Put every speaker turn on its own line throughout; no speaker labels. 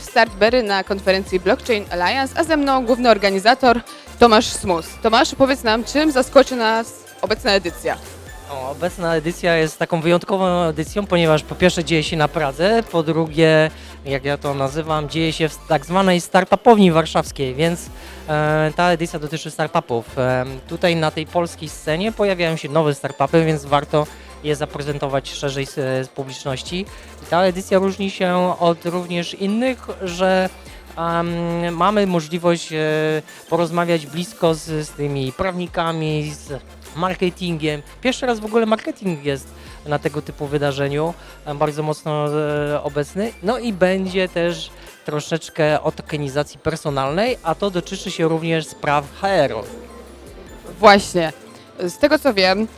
W Startberry na konferencji Blockchain Alliance, a ze mną główny organizator Tomasz Smus. Tomasz, powiedz nam, czym zaskoczy nas obecna edycja?
O, obecna edycja jest taką wyjątkową edycją, ponieważ po pierwsze dzieje się na Pradze, po drugie, jak ja to nazywam, dzieje się w tak zwanej startupowni warszawskiej, więc e, ta edycja dotyczy startupów. E, tutaj na tej polskiej scenie pojawiają się nowe startupy, więc warto je zaprezentować szerzej z, z publiczności. I ta edycja różni się od również innych, że em, mamy możliwość e, porozmawiać blisko z, z tymi prawnikami, z marketingiem. Pierwszy raz w ogóle marketing jest na tego typu wydarzeniu e, bardzo mocno e, obecny. No i będzie też troszeczkę o tokenizacji personalnej, a to dotyczy się również spraw HR-u.
Właśnie, z tego co wiem,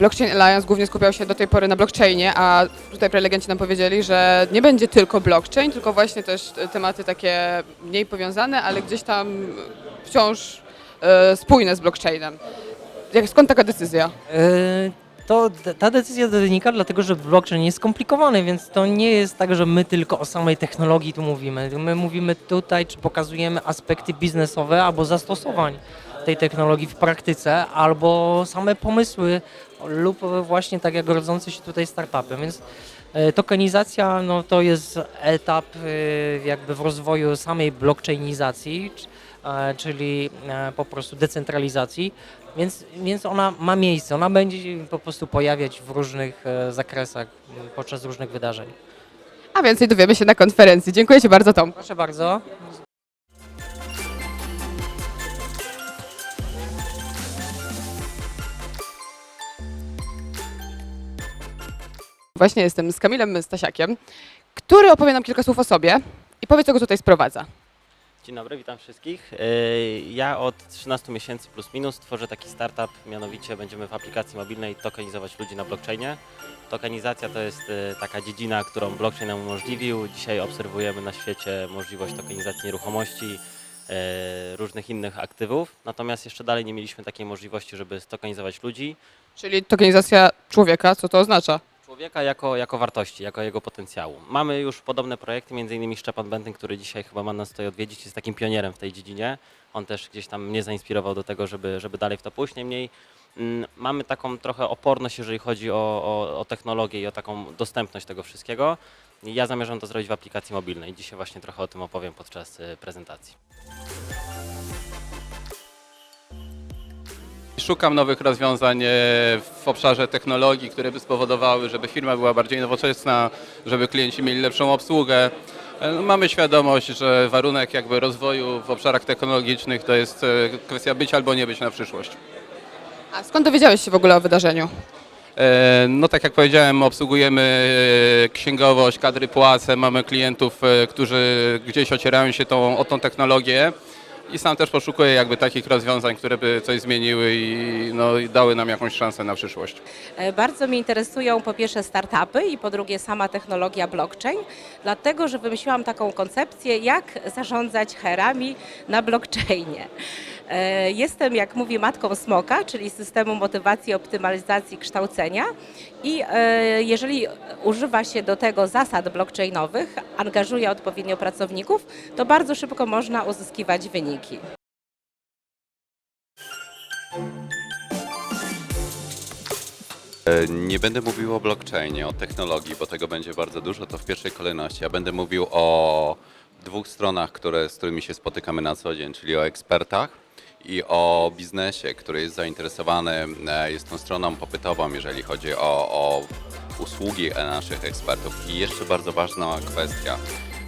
Blockchain Alliance głównie skupiał się do tej pory na blockchainie, a tutaj prelegenci nam powiedzieli, że nie będzie tylko blockchain, tylko właśnie też tematy takie mniej powiązane, ale gdzieś tam wciąż e, spójne z blockchainem. Jak, skąd taka decyzja?
E, To ta decyzja wynika dlatego, że blockchain jest skomplikowany, więc to nie jest tak, że my tylko o samej technologii tu mówimy. My mówimy tutaj, czy pokazujemy aspekty biznesowe albo zastosowań tej technologii w praktyce, albo same pomysły lub właśnie tak jak rodzące się tutaj startupy. Więc e, tokenizacja no, to jest etap e, jakby w rozwoju samej blockchainizacji, e, czyli po prostu decentralizacji. Więc, więc ona ma miejsce, ona będzie się po prostu pojawiać w różnych zakresach podczas różnych wydarzeń.
A więcej dowiemy się na konferencji. Dziękuję Ci bardzo, Tom.
Proszę bardzo.
Właśnie jestem z Kamilem Stasiakiem, który opowie nam kilka słów o sobie i powie, co go tutaj sprowadza.
Dzień dobry, witam wszystkich. Yy, Ja od 13 miesięcy plus minus tworzę taki startup, mianowicie będziemy w aplikacji mobilnej tokenizować ludzi na blockchainie. Tokenizacja to jest yy, taka dziedzina, którą blockchain nam umożliwił. Dzisiaj obserwujemy na świecie możliwość tokenizacji nieruchomości, yy, różnych innych aktywów. Natomiast jeszcze dalej nie mieliśmy takiej możliwości, żeby stokenizować ludzi.
Czyli tokenizacja człowieka, co to oznacza?
Człowieka jako, jako wartości, jako jego potencjału. Mamy już podobne projekty, między innymi Szczepan Bentyk, który dzisiaj chyba ma nas tutaj odwiedzić, jest takim pionierem w tej dziedzinie. On też gdzieś tam mnie zainspirował do tego, żeby, żeby dalej w to pójść. Niemniej mm, mamy taką trochę oporność, jeżeli chodzi o, o, o technologię i o taką dostępność tego wszystkiego. Ja zamierzam to zrobić w aplikacji mobilnej. Dzisiaj właśnie trochę o tym opowiem podczas y, prezentacji.
Szukam nowych rozwiązań e, w obszarze technologii, które by spowodowały, żeby firma była bardziej nowoczesna, żeby klienci mieli lepszą obsługę. E, no, Mamy świadomość, że warunek jakby rozwoju w obszarach technologicznych to jest e, kwestia być albo nie być na przyszłość.
A skąd dowiedziałeś się w ogóle o wydarzeniu?
No tak jak powiedziałem, obsługujemy księgowość, kadry płace, mamy klientów, którzy gdzieś ocierają się tą, o tą technologię i sam też poszukuję jakby takich rozwiązań, które by coś zmieniły i, no, i dały nam jakąś szansę na przyszłość.
E, Bardzo mnie interesują po pierwsze startupy i po drugie sama technologia blockchain, dlatego że wymyśliłam taką koncepcję, jak zarządzać herami na blockchainie. E, Jestem, jak mówię, matką smoka, czyli systemu motywacji, optymalizacji, kształcenia i e, jeżeli używa się do tego zasad blockchainowych, angażuje odpowiednio pracowników, to bardzo szybko można uzyskiwać wyniki.
E, Nie będę mówił o blockchainie, o technologii, bo tego będzie bardzo dużo, to w pierwszej kolejności. Ja będę mówił o dwóch stronach, które, z którymi się spotykamy na co dzień, czyli o ekspertach i o biznesie, który jest zainteresowany, e, jest tą stroną popytową, jeżeli chodzi o, o usługi naszych ekspertów. I jeszcze bardzo ważna kwestia,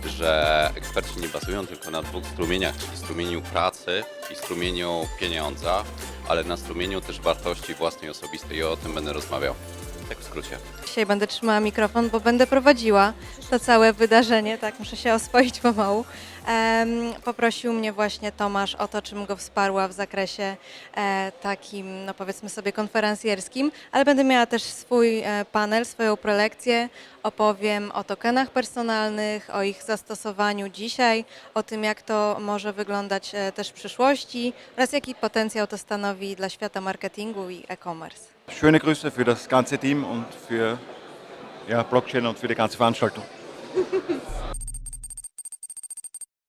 że eksperci nie bazują tylko na dwóch strumieniach, czyli strumieniu pracy i strumieniu pieniądza, ale na strumieniu też wartości własnej osobistej i o tym będę rozmawiał. Tak w skrócie.
Dzisiaj będę trzymała mikrofon, bo będę prowadziła to całe wydarzenie, tak, muszę się oswoić pomału. Em, poprosił mnie właśnie Tomasz o to, czym go wsparła w zakresie e, takim, no powiedzmy sobie, konferencjerskim, ale będę miała też swój e, panel, swoją prelekcję. Opowiem o tokenach personalnych, o ich zastosowaniu dzisiaj, o tym, jak to może wyglądać e, też w przyszłości oraz jaki potencjał to stanowi dla świata marketingu i e-commerce.
Schöne Grüße für das ganze Team und für ja, Blockchain und für die ganze Veranstaltung.